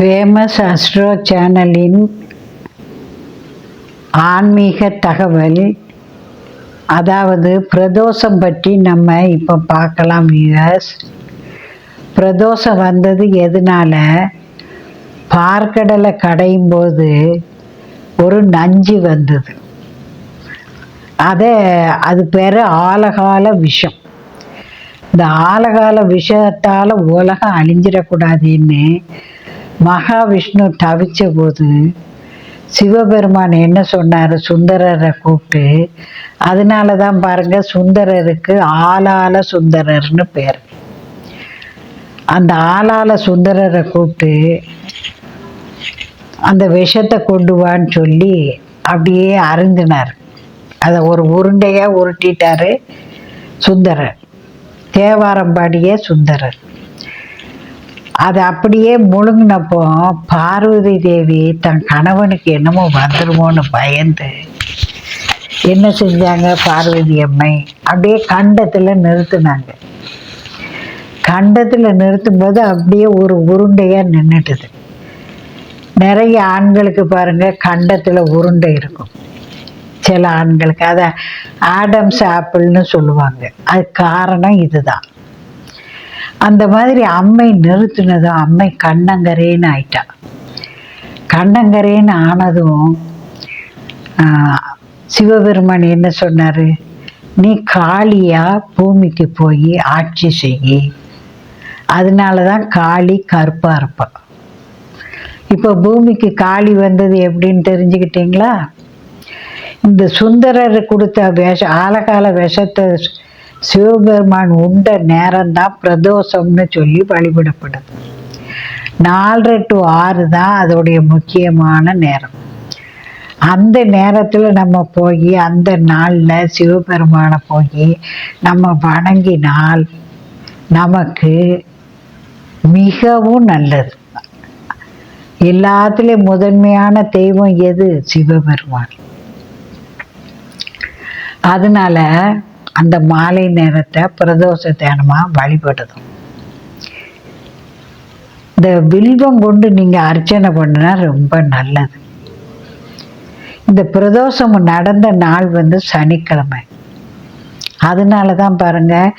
Famous astro சேனலின் ஆன்மீக தகவல். அதாவது பிரதோஷம் பற்றி நம்ம இப்போ பார்க்கலாம் வியூவர்ஸ் பிரதோஷம் வந்தது எதனால? பார்க்கடலை கடையும் போது ஒரு நஞ்சு வந்தது. அதை அது பேர் ஆலகால விஷம். இந்த ஆலகால விஷத்தால் உலகம் அழிஞ்சிடக்கூடாதுன்னு மகாவிஷ்ணு தவிச்ச போது சிவபெருமான் என்ன சொன்னார்? சுந்தரரை கூப்பிட்டு அதனால தான் பாருங்க சுந்தரருக்கு ஆளால சுந்தரர்னு பேர். அந்த ஆளால சுந்தரரை கூப்பிட்டு அந்த விஷத்தை கொண்டு வான்னு சொல்லி அப்படியே அருந்தினார். அதை ஒரு உருண்டையாக உருட்டிட்டாரு சுந்தரர். தேவாரம்பாடியே சுந்தரர். அது அப்படியே முழுங்கினப்போ பார்வதி தேவி தன் கணவனுக்கு என்னமோ வந்துருமோன்னு பயந்து என்ன செஞ்சாங்க பார்வதி அம்மை? அப்படியே கண்டத்தில் நிறுத்தினாங்க. கண்டத்தில் நிறுத்தும்போது அப்படியே ஒரு உருண்டையாக நின்றுட்டுது நிறைய ஆண்களுக்கு பாருங்கள் கண்டத்தில் உருண்டை இருக்கும். சில ஆண்களுக்கு அதை ஆடம்ஸ் ஆப்பிள்னு சொல்லுவாங்க. அது காரணம் இதுதான். அந்த மாதிரி அம்மை நிறுத்தினதும் அம்மை கண்ணங்கரேன்னு ஆயிட்டா. கண்ணங்கரேன்னு ஆனதும் சிவபெருமான் என்ன சொன்னார்? நீ காளியாக பூமிக்கு போய் ஆட்சி செய். அதனால தான் காளி கருப்பாக இருப்பா. இப்போ பூமிக்கு காளி வந்தது எப்படின்னு தெரிஞ்சுக்கிட்டீங்களா? இந்த சுந்தரர் கொடுத்த விஷ ஆலகால விஷத்தை சிவபெருமான் உண்ட நேரம்தான் பிரதோஷம்னு சொல்லி வழிபடப்படுது. நாலரை டு ஆறு தான் அதோடைய முக்கியமான நேரம். அந்த நேரத்தில் நம்ம போய் அந்த நாளில் சிவபெருமானை போய் நம்ம வணங்கினால் நமக்கு மிகவும் நல்லது. எல்லாத்துலேயும் முதன்மையான தெய்வம் எது? சிவபெருமான். அதனால அந்த மாலை நேரத்தை பிரதோஷ தியானமாக வழிபடுதும் இந்த வில்வம் கொண்டு நீங்கள் அர்ச்சனை பண்ணினா ரொம்ப நல்லது. இந்த பிரதோஷம் நடந்த நாள் வந்து சனிக்கிழமை. அதனால தான் பாருங்கள்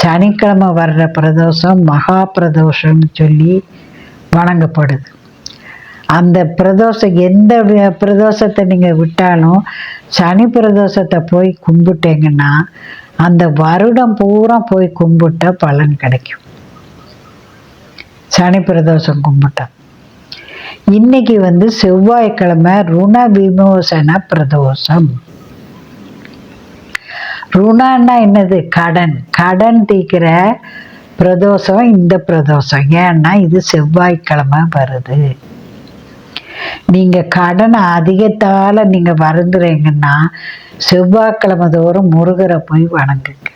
சனிக்கிழமை வர்ற பிரதோஷம் மகா பிரதோஷம்னு சொல்லி வணங்கப்படுது. அந்த பிரதோஷம் எந்த பிரதோஷத்தை நீங்கள் விட்டாலும் சனி பிரதோஷத்தை போய் கும்பிட்டீங்கன்னா அந்த வருடம் பூரா போய் கும்பிட்டா பலன் கிடைக்கும். சனி பிரதோஷம் கும்பிட்டா. இன்னைக்கு வந்து செவ்வாய்க்கிழமை ருண விமோசன பிரதோஷம். ருணான்னா என்னது? கடன். கடன் தீக்கிற பிரதோஷம் இந்த பிரதோஷம். ஏன்னா இது செவ்வாய்க்கிழமை வருது. நீங்க கடனை அதிகத்தால நீங்க வருந்துறீங்கன்னா செவ்வாய்க்கிழமை தோறும் முருகரை போய் வணங்குங்க.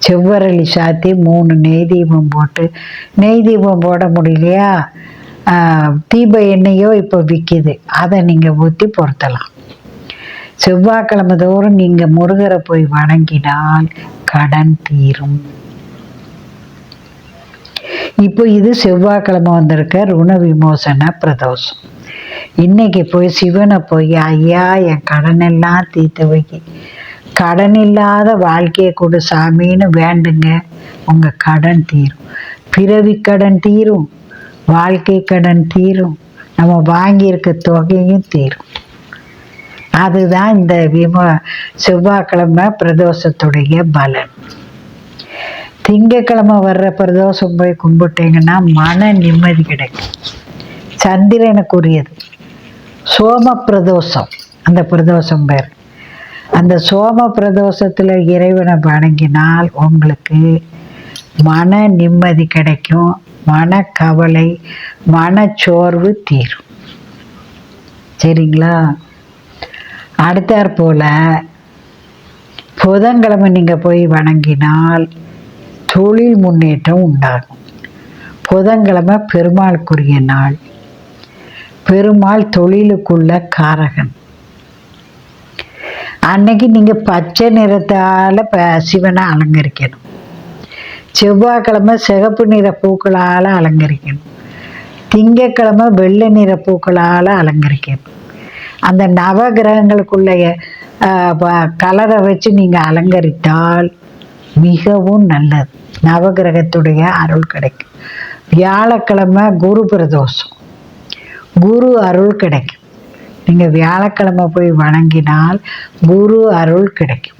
செவ்வரளி சாத்தி மூணு நெய் தீபம் போட்டு நெய் தீபம் போட முடியலையா? ஆஹ், தீப எண்ணெயோ இப்போ விற்கிது அதை நீங்கள் ஊற்றி பொருத்தலாம். செவ்வாய்க்கிழமை தோறும் நீங்கள் முருகரை போய் வணங்கினால் கடன் தீரும். இப்போ இது செவ்வாய்க்கிழமை வந்திருக்க ருண விமோசன பிரதோஷம். இன்னைக்கு போய் சிவனை போய் ஐயா என் கடன் எல்லாம் தீர்த்து வைக்க. கடன் இல்லாத வாழ்க்கையை கொடு சாமின்னு வேண்டுங்க. உங்கள் கடன் தீரும். பிறவி கடன் தீரும். வாழ்க்கை கடன் தீரும். நம்ம வாங்கியிருக்க தொகையும் தீரும். அதுதான் இந்த விமோ செவ்வாய்க்கிழமை பிரதோஷத்துடைய பலன். திங்கக்கிழமை வர்ற பிரதோஷம் போய் கும்பிட்டீங்கன்னா மன நிம்மதி கிடைக்கும். சந்திரனுக்குரியது சோம பிரதோஷம் அந்த பிரதோஷம் பேர். அந்த சோம பிரதோஷத்தில் இறைவனை வணங்கினால் உங்களுக்கு மன நிம்மதி கிடைக்கும். மனக்கவலை மனச்சோர்வு தீரும். சரிங்களா? அடுத்தாற் போல புதன்கிழமை நீங்கள் போய் வணங்கினால் தொழில் முன்னேற்றம் உண்டாகும். புதன்கிழமை பெருமாளுக்குரிய நாள். பெருமாள் தொழிலுக்குள்ள காரகன். அன்னைக்கு நீங்கள் பச்சை நிறத்தால் ப சிவனை அலங்கரிக்கணும். செவ்வாய்க்கிழமை சிகப்பு நிற பூக்களால் அலங்கரிக்கணும். திங்கக்கிழமை வெள்ளை நிற பூக்களால் அலங்கரிக்கணும். அந்த நவகிரகங்களுக்குள்ள கலரை வச்சு நீங்கள் அலங்கரித்தால் மிகவும் நல்லது. நவகிரகத்துடைய அருள் கிடைக்கும். வியாழக்கிழமை குரு பிரதோஷம். குரு அருள் கிடைக்கும். நீங்கள் வியாழக்கிழமை போய் வணங்கினால் குரு அருள் கிடைக்கும்.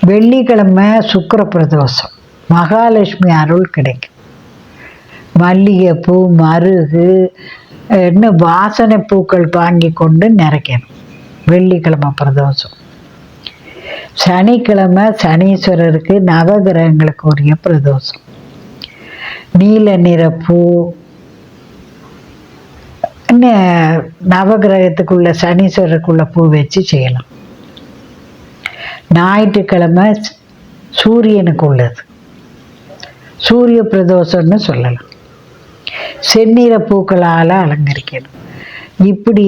வெள்ளிக்கிழமை சுக்கிர பிரதோஷம். மகாலட்சுமி அருள் கிடைக்கும். மல்லிகைப்பூ மருகு இன்னும் வாசனை பூக்கள் வாங்கி கொண்டு நிறைக்கணும். வெள்ளிக்கிழமை பிரதோஷம். சனிக்கிழமை சனீஸ்வரருக்கு நவகிரகங்களுக்கு உரிய பிரதோஷம். நீல நிற பூ நவகிரகத்துக்குள்ள சனீஸ்வரருக்குள்ள பூ வச்சு செய்யலாம். ஞாயிற்றுக்கிழமை சூரியனுக்கு உள்ளது சூரிய பிரதோஷம்னு சொல்லலாம். செந்நிற பூக்களால் அலங்கரிக்கணும். இப்படி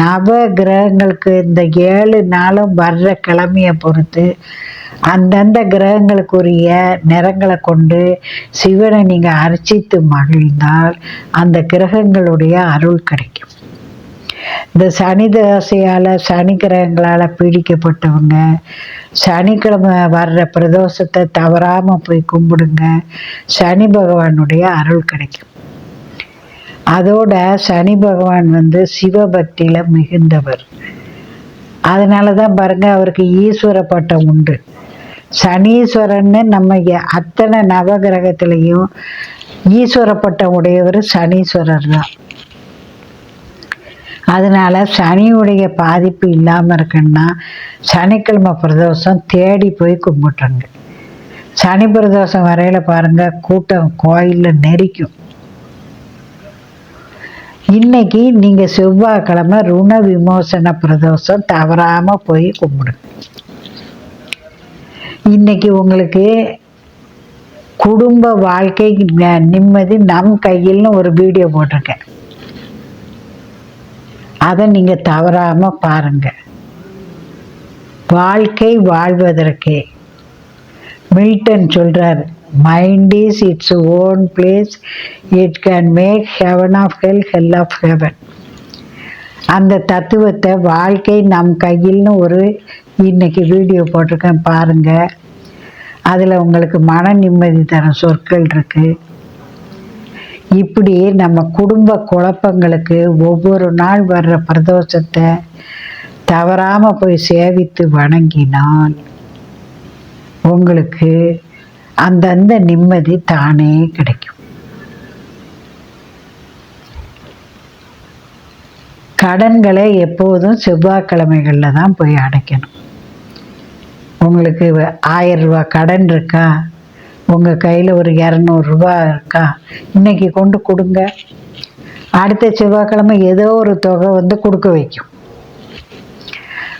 நவ கிரகங்களுக்கு இந்த ஏழு நாளும் வர்ற கிழமையை பொறுத்து அந்தந்த கிரகங்களுக்குரிய நிறங்களை கொண்டு சிவனை நீங்கள் அர்ச்சித்து மகிழ்ந்தால் அந்த கிரகங்களுடைய அருள் கிடைக்கும். இந்த சனி தசையால் சனி கிரகங்களால் பீடிக்கப்பட்டவங்க சனிக்கிழமை வர்ற பிரதோஷத்தை தவறாமல் போய் கும்பிடுங்க சனி பகவானுடைய அருள் கிடைக்கும். அதோட சனி பகவான் வந்து சிவபக்தியில் மிகுந்தவர். அதனால தான் பாருங்க அவருக்கு ஈஸ்வர பட்டம் உண்டு. சனீஸ்வரன்னு நம்ம அத்தனை நவகிரகத்திலையும் ஈஸ்வர பட்டம் உடையவர் சனீஸ்வரர் தான். அதனால சனியுடைய பாதிப்பு இல்லாமல் இருக்குன்னா சனிக்கிழமை பிரதோஷம் தேடி போய் கும்பிட்டுருங்க. சனி பிரதோஷம் வரையில பாருங்க கூட்டம் கோயிலில் நெரிக்கும். இன்னைக்கு நீங்க செவ்வாய்க்கிழமை ருண விமோசன பிரதோஷம் தவறாம போய் கும்பிடுங்க இன்னைக்கு உங்களுக்கு குடும்ப வாழ்க்கை ந- நிம்மதி நம் கையில்னு ஒரு வீடியோ போட்டிருக்கேன். அதை நீங்கள் தவறாமல் பாருங்கள் வாழ்க்கை வாழ்வதற்கே மில்டன் சொல்கிறார் mind is its own place it can make heaven of hell hell of heaven அந்த தத்துவத்தை வாழ்க்கை நம் கையில்னு ஒரு இன்னைக்கு வீடியோ போட்டிருக்கேன் பாருங்க. அதில் உங்களுக்கு மன நிம்மதி தரும் சொற்கள் இருக்கு. இப்படி நம்ம குடும்ப குழப்பங்களுக்கு ஒவ்வொரு நாள் வர்ற பிரதோஷத்தை தவறாமல் போய் சேவித்து வணங்கினால் உங்களுக்கு அந்தந்த நிம்மதி தானே கிடைக்கும். கடன்களை எப்போதும் செவ்வாய்க்கிழமைகளில் தான் போய் அடைக்கணும். உங்களுக்கு வ- ஆயிரம் கடன் இருக்கா? உங்கள் கையில் ஒரு இரநூறுபா இருக்கா? இன்னைக்கு கொண்டு கொடுங்க. அடுத்த செவ்வாய்க்கிழமை ஏதோ ஒரு தொகை வந்து கொடுக்க வைக்கும்.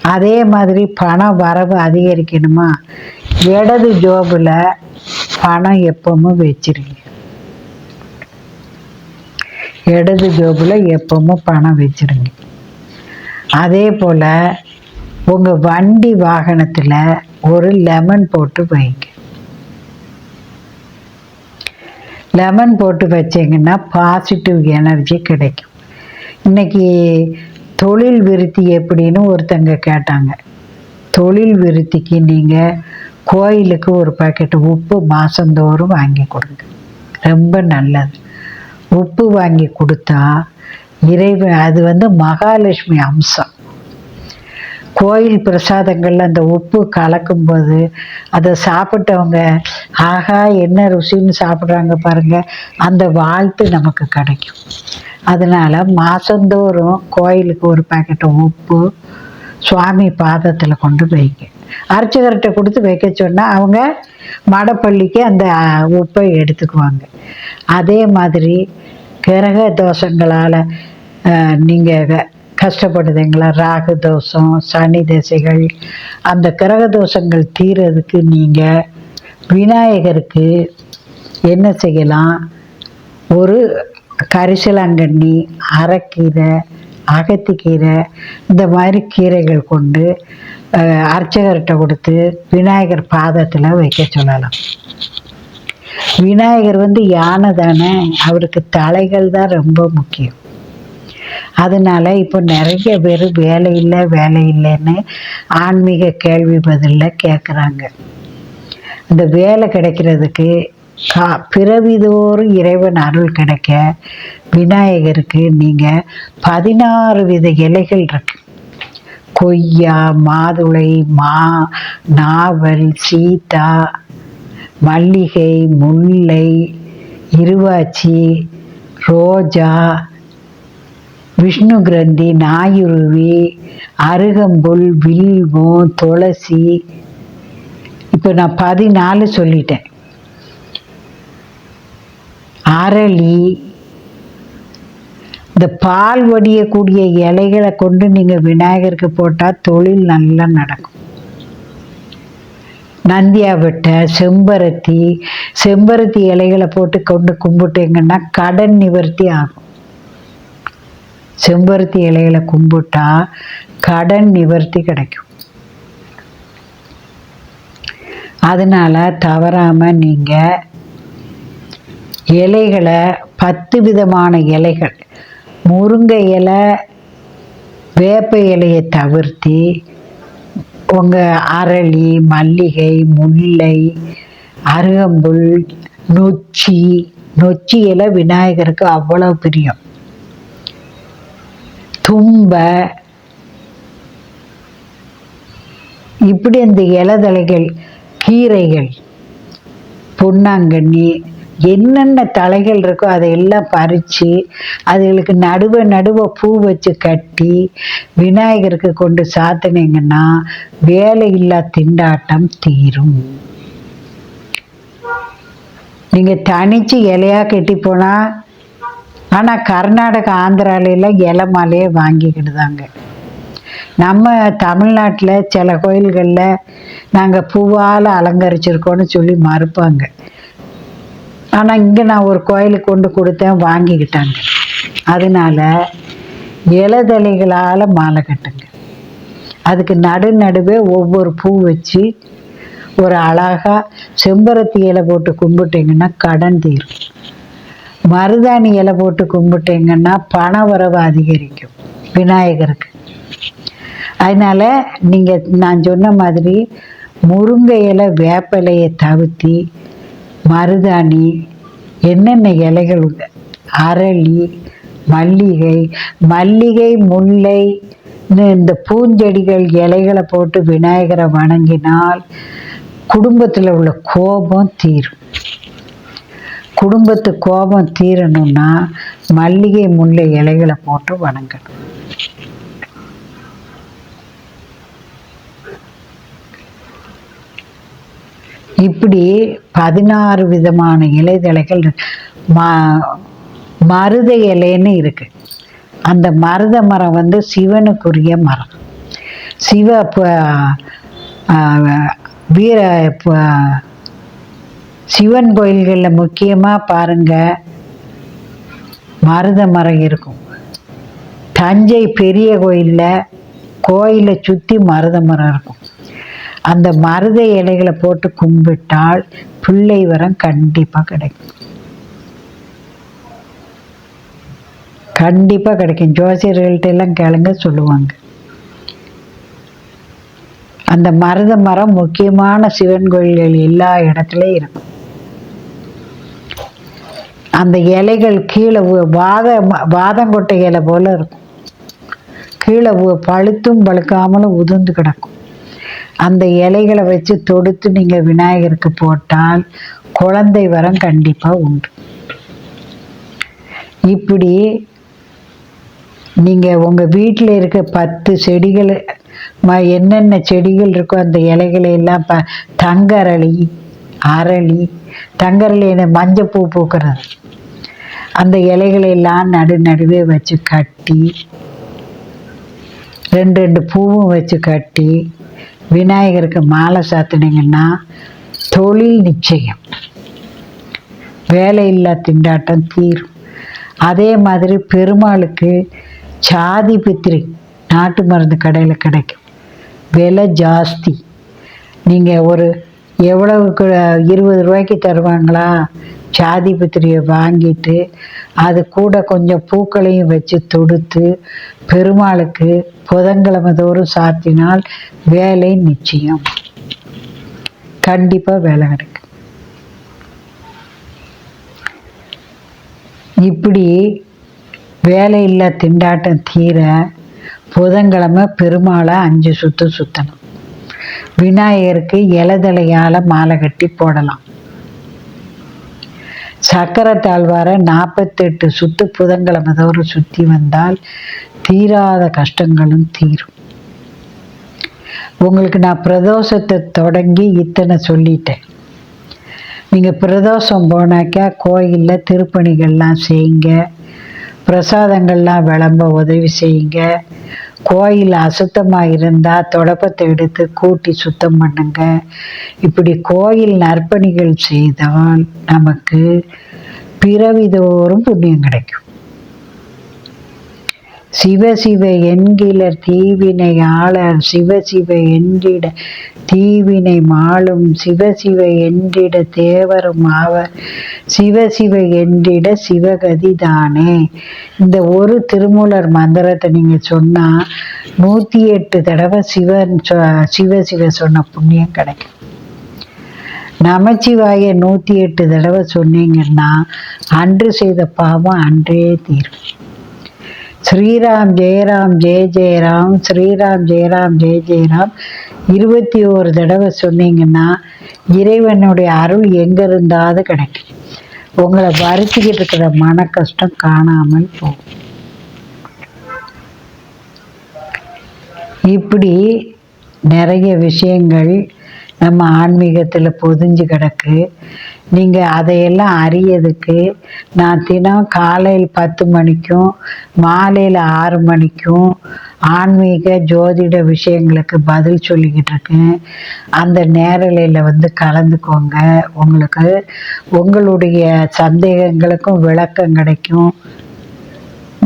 அதே மாதிரி பணம் வரவு அதிகரிக்கணுமா? இடது ஜோபில் பணம் எப்பவும் வச்சிருங்க. இடது ஜோபில் எப்பவும் பணம் வச்சிருங்க. அதே போல் உங்கள் வண்டி வாகனத்தில் ஒரு லெமன் போட்டு வைங்க. லெமன் போட்டு வச்சீங்கன்னா பாசிட்டிவ் எனர்ஜி கிடைக்கும். இன்னைக்கு தொழில் விருத்தி எப்படின்னு ஒருத்தங்க கேட்டாங்க. தொழில் விருத்திக்கு நீங்கள் கோயிலுக்கு ஒரு பாக்கெட் உப்பு மாதந்தோறும் வாங்கி கொடுங்க. ரொம்ப நல்லது. உப்பு வாங்கி கொடுத்தா இறைவன் அது வந்து மகாலட்சுமி அம்சம். கோயில் பிரசாதங்கள்ல அந்த உப்பு கலக்கும்போது அதை சாப்பிட்டவங்க ஆஹா என்ன ருசின்னு சாப்பிட்றாங்க பாருங்க. அந்த வாழ்த்து நமக்கு கிடைக்கும். அதனால மாதந்தோறும் கோயிலுக்கு ஒரு பாக்கெட் உப்பு சுவாமி பாதத்தில் கொண்டு வைங்க அர்ச்சகர்கிட்ட கொடுத்து வைக்க சொன்னால் அவங்க மடப்பள்ளிக்கு அந்த உப்பை எடுத்துக்குவாங்க. அதே மாதிரி கிரக தோஷங்களால் நீங்கள் கஷ்டப்படுதுங்களா? ராகு தோஷம் சனி திசைகள் அந்த கிரக தோஷங்கள் தீரதுக்கு நீங்கள் விநாயகருக்கு என்ன செய்யலாம்? ஒரு கரிசலாங்கண்ணி அரைக்கீரை அகத்திக்கீரை இந்த மாதிரி கீரைகள் கொண்டு அர்ச்சகர்கிட்ட கொடுத்து விநாயகர் பாதத்தில் வைக்க சொல்லலாம். விநாயகர் வந்து யானை தானே அவருக்கு தலைகள் தான் ரொம்ப முக்கியம். அதனால இப்போ நிறைய பேர் வேலை இல்லை வேலை இல்லைன்னு ஆன்மீக கேள்வி பதிலில் கேட்குறாங்க இந்த வேலை கிடைக்கிறதுக்கு கா பிறவிதோறும் இறைவன் அருள் கிடைக்க விநாயகருக்கு நீங்கள் பதினாறு வித இலைகள் இருக்கு. கொய்யா மாதுளை மா நாவல் சீதா மல்லிகை முல்லை இருவாச்சி ரோஜா விஷ்ணு கிரந்தி நாயுருவி அருகம்புல் வில்வம் துளசி. இப்போ நான் பதினாலு சொல்லிட்டேன். அரளி இந்த பால் வடியக்கூடிய இலைகளை கொண்டு நீங்கள் விநாயகருக்கு போட்டால் தொழில் நல்லா நடக்கும். நந்தியாவட்டை செம்பருத்தி செம்பருத்தி இலைகளை போட்டு கொண்டு கும்பிட்டீங்கன்னா கடன் நிவர்த்தி ஆகும். செம்பருத்தி இலைகளை கும்பிட்டா கடன் நிவர்த்தி கிடைக்கும். அதனால தவறாமல் நீங்க இலைகளை பத்து விதமான இலைகள் முருங்கை இலை வேப்ப இலையை தவிர்த்து உங்கள் அரளி மல்லிகை முல்லை அருகம்புல் நொச்சி நொச்சி இலை விநாயகருக்கு அவ்வளோ பிரியம். தும்ப இப்படி அந்த இலதலைகள் கீரைகள் பொன்னாங்கண்ணி என்னென்ன தலைகள் இருக்கோ அதையெல்லாம் பறித்து அதுகளுக்கு நடுவ நடுவ பூ வச்சு கட்டி விநாயகருக்கு கொண்டு சாத்தினீங்கன்னா வேலையில்லா திண்டாட்டம் தீரும். நீங்கள் தனிச்சு இலையாக கட்டி போனால் ஆனால் கர்நாடகா ஆந்திராலையெல்லாம் இலை மாலையே வாங்கிக்கிடுதாங்க. நம்ம தமிழ்நாட்டில் சில கோயில்களில் நாங்கள் பூவால் அலங்கரிச்சிருக்கோன்னு சொல்லி மறுப்பாங்க. ஆனால் இங்கே நான் ஒரு கோயிலுக்கு கொண்டு கொடுத்தேன் வாங்கிக்கிட்டாங்க. அதனால இலதலைகளால் மாலை கட்டுங்க. அதுக்கு நடு நடுவே ஒவ்வொரு பூ வச்சு ஒரு அழகா செம்பருத்தி இலை போட்டு கும்பிட்டீங்கன்னா கடன் தீரும். மருதாணி இலை போட்டு கும்பிட்டீங்கன்னா பண வரவு அதிகரிக்கும் விநாயகருக்கு. அதனால் நீங்கள் நான் சொன்ன மாதிரி முருங்கை இலை வேப்ப இலையை தவிர்த்தி மருதாணி என்னென்ன இலைகள் உண்டு? அரளி மல்லிகை மல்லிகை முல்லை இந்த பூஞ்செடிகள் இலைகளை போட்டு விநாயகரை வணங்கினால் குடும்பத்தில் உள்ள கோபம் தீரும் குடும்பத்து கோபம் தீரணும்னா மல்லிகை முல்லை இலைகளை போட்டு வணங்கணும் இப்படி பதினாறு விதமான இலைதலைகள் ம மருத இலைன்னு இருக்கு. அந்த மருத மரம் வந்து சிவனுக்குரிய மரம். சிவ வீர சிவன் கோயில்களில் முக்கியமாக பாருங்க மருத மரம் இருக்கும். தஞ்சை பெரிய கோயிலில் கோயிலை சுற்றி மருத மரம் இருக்கும். அந்த மருத இலைகளை போட்டு கும்பிட்டால் பிள்ளை வரம் கண்டிப்பாக கிடைக்கும். கண்டிப்பாக கிடைக்கும். ஜோசியர்கள்ட்ட எல்லாம் கேளுங்க சொல்லுவாங்க. அந்த மருத மரம் முக்கியமான சிவன் கோயில்கள் எல்லா இடத்துலையும் இருக்கும். அந்த இலைகள் கீழே வாத வாதங்கொட்டை இலை போல இருக்கும். கீழே பழுத்தும் பழுக்காமலும் உதிர்ந்து கிடக்கும். அந்த இலைகளை வச்சு தொடுத்து நீங்கள் விநாயகருக்கு போட்டால் குழந்தை வரம் கண்டிப்பாக உண்டு. இப்படி நீங்கள் உங்கள் வீட்டில் இருக்க பத்து செடிகள் ம என்னென்ன செடிகள் இருக்கோ அந்த இலைகளை எல்லாம் ப தங்கரளி அரளி தங்கரளி மஞ்சள் மஞ்சப்பூ பூக்கிறது. அந்த இலைகளை எல்லாம் நடு நடுவே வச்சு கட்டி ரெண்டு ரெண்டு பூவும் வச்சு கட்டி விநாயகருக்கு மாலை சாத்தினீங்கன்னா தொழில் நிச்சயம். வேலையில்லா திண்டாட்டம் தீரும். அதே மாதிரி பெருமாளுக்கு சாதி பித்திரி நாட்டு மருந்து கடையில் கிடைக்கும். விலை ஜாஸ்தி. நீங்கள் ஒரு எவ்வளவுக்கு இருபது ரூபாய்க்கு தருவாங்களா? சாதி பத்திரியை வாங்கிட்டு அது கூட கொஞ்சம் பூக்களையும் வச்சு தொடுத்து பெருமாளுக்கு புதன்கிழமை தோறும் சாத்தினால் வேலை நிச்சயம். கண்டிப்பாக வேலை கிடைக்கும் இப்படி வேலையில்லா திண்டாட்டம் தீர புதன்கிழமை பெருமாளை அஞ்சு சுத்து சுத்தணும். விநாயகருக்கு இலதலையால் மாலை கட்டி போடலாம். சக்கரை தாழ்வாரை நாற்பத்தெட்டு சுத்து புதன்கிழமை தோறும் சுற்றி வந்தால் தீராத கஷ்டங்களும் தீரும். உங்களுக்கு நான் பிரதோஷத்தை தொடங்கி இத்தனை சொல்லிட்டேன். நீங்கள் பிரதோஷம் போனாக்கா கோயிலில் திருப்பணிகள்லாம் செய்யுங்க. பிரசாதங்கள்லாம் விளம்ப உதவி செய்யுங்க. கோயில் அசுத்தமாக இருந்தால் தொடப்பத்தை எடுத்து கூட்டி சுத்தம் பண்ணுங்க. இப்படி கோயில் நற்பணிகள் செய்தால் நமக்கு பிறவிதோறும் புண்ணியம் கிடைக்கும். சிவசிவ என்கிற தீவினை ஆளர் சிவசிவ என்றிட தீவினை மாளும் சிவசிவ என்றிட தேவரும் ஆவர் சிவசிவ என்றிட சிவகதி தானே. இந்த ஒரு திருமூலர் மந்திரத்தை நீங்கள் சொன்னால் நூற்றி எட்டு தடவை சிவன் சிவ சிவ சொன்ன புண்ணியம் கிடைக்கும். நமச்சிவாய நூற்றி எட்டு தடவை சொன்னீங்கன்னா அன்று செய்த பாவம் அன்றே தீரும். ஸ்ரீராம் ஜெயராம் ஜெய ஜெயராம் ஸ்ரீராம் ஜெயராம் ஜெய ஜெயராம். இருபத்தி ஒரு தடவை சொன்னீங்கன்னா இறைவனுடைய அருள் எங்கே இருந்தாவது கிடைக்கும். உங்களை வருத்திக்கிட்டு இருக்கிற மன கஷ்டம் காணாமல் போகும். இப்படி நிறைய விஷயங்கள் நம்ம ஆன்மீகத்தில் பொதிஞ்சு கிடக்கு. நீங்கள் அதையெல்லாம் அறியதுக்கு நான் தினம் காலையில் பத்து மணிக்கும் மாலையில் ஆறு மணிக்கும் ஆன்மீக ஜோதிட விஷயங்களுக்கு பதில் சொல்லிக்கிட்டு இருக்கேன். அந்த நேரலையில் வந்து கலந்துக்கோங்க. உங்களுக்கு உங்களுடைய சந்தேகங்களுக்கும் விளக்கம் கிடைக்கும்.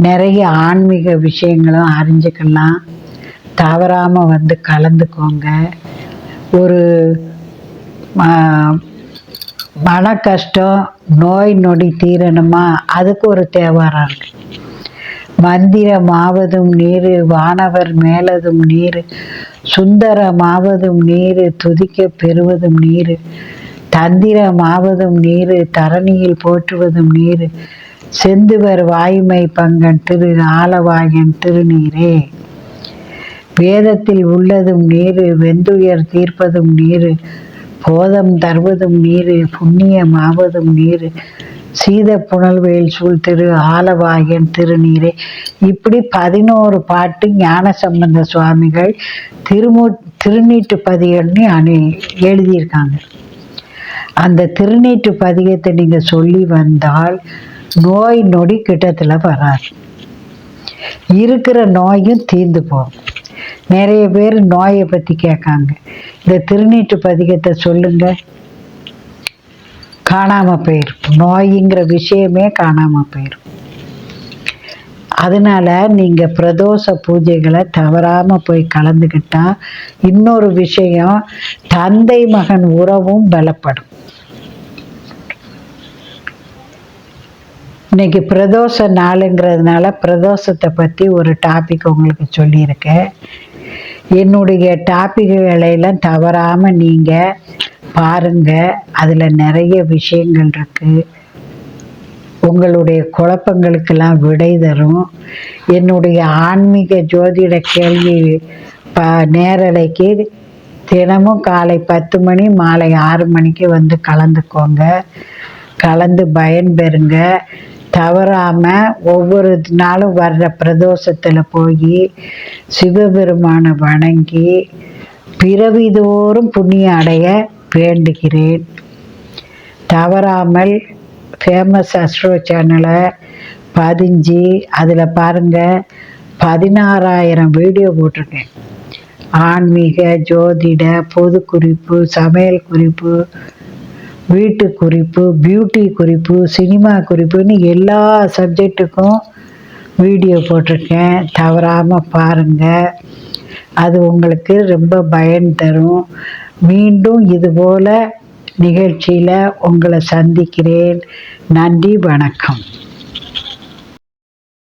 நிறைய ஆன்மீக விஷயங்களும் அறிஞ்சுக்கலாம். தவறாமல் வந்து கலந்துக்கோங்க. ஒரு மன கஷ்டம் நோய் நொடி தீரணுமா? அதுக்கு ஒரு தேவாரம் இருக்கு. மந்திரமாவதும் நீர் வானவர் மேலதும் நீர் சுந்தரமாவதும் நீர் துதிக்க பெறுவதும் நீர் தந்திரமாவதும் நீர் தரணியில் போற்றுவதும் நீர் செந்துவர் வாய்மை பங்கன் திரு ஆலவாயன் திருநீரே. வேதத்தில் உள்ளதும் நீர் வெந்துயர் தீர்ப்பதும் நீர் போதம் தருவதும் நீர் புண்ணியமாவதும் நீர் சீத புனல்வேல் சூழ் திரு ஆலவாயன் திருநீரே. இப்படி பதினோரு பாட்டு ஞான சம்பந்த சுவாமிகள் திருமு திருநீட்டு பதிகம்னு அணி எழுதியிருக்காங்க. அந்த திருநீட்டு பதிகத்தை நீங்கள் சொல்லி வந்தால் நோய் நொடி கிட்டத்தில் வராது. இருக்கிற நோயும் தீர்ந்து போகும். நிறைய பேர் நோயை பற்றி கேட்காங்க. இந்த திருநீட்டு பதிகத்தை சொல்லுங்க. காணாமல் போயிடும் நோய்ங்கிற விஷயமே காணாமல் போயிடும் அதனால நீங்கள் பிரதோஷ பூஜைகளை தவறாமல் போய் கலந்துக்கிட்டால் இன்னொரு விஷயம் தந்தை மகன் உறவும் பலப்படும். இன்னைக்கு பிரதோஷ நாளுங்கிறதுனால பிரதோஷத்தை பற்றி ஒரு டாபிக் உங்களுக்கு சொல்லியிருக்கேன். என்னுடைய டாப்பிக்குகளையெல்லாம் தவறாமல் நீங்கள் பாருங்கள் அதில் நிறைய விஷயங்கள் இருக்குது உங்களுடைய குழப்பங்களுக்கெல்லாம் விடை தரும். என்னுடைய ஆன்மீக ஜோதிட கேள்வி ப நேரலைக்கு தினமும் காலை பத்து மணி மாலை ஆறு மணிக்கு வந்து கலந்துக்கோங்க. கலந்து பயன்பெறுங்க. தவறாமல் ஒவ்வொரு நாளும் வர்ற பிரதோஷத்தில் போய் சிவபெருமானை வணங்கி பிறவிதோறும் புண்ணியம் அடைய வேண்டுகிறேன். தவறாமல் ஃபேமஸ் அஸ்ட்ரோ சேனலை பதிஞ்சு அதில் பாருங்கள் பதினாறாயிரம் வீடியோ போட்டிருக்கேன். ஆன்மீக ஜோதிட பொது குறிப்பு சமையல் குறிப்பு வீட்டு குறிப்பு பியூட்டி குறிப்பு சினிமா குறிப்புன்னு எல்லா சப்ஜெக்ட்டுக்கும் வீடியோ போட்டிருக்கேன். தவறாமல் பாருங்கள் அது உங்களுக்கு ரொம்ப பயன் தரும். மீண்டும் இதுபோல் நிகழ்ச்சியில் உங்களை சந்திக்கிறேன். நன்றி வணக்கம்.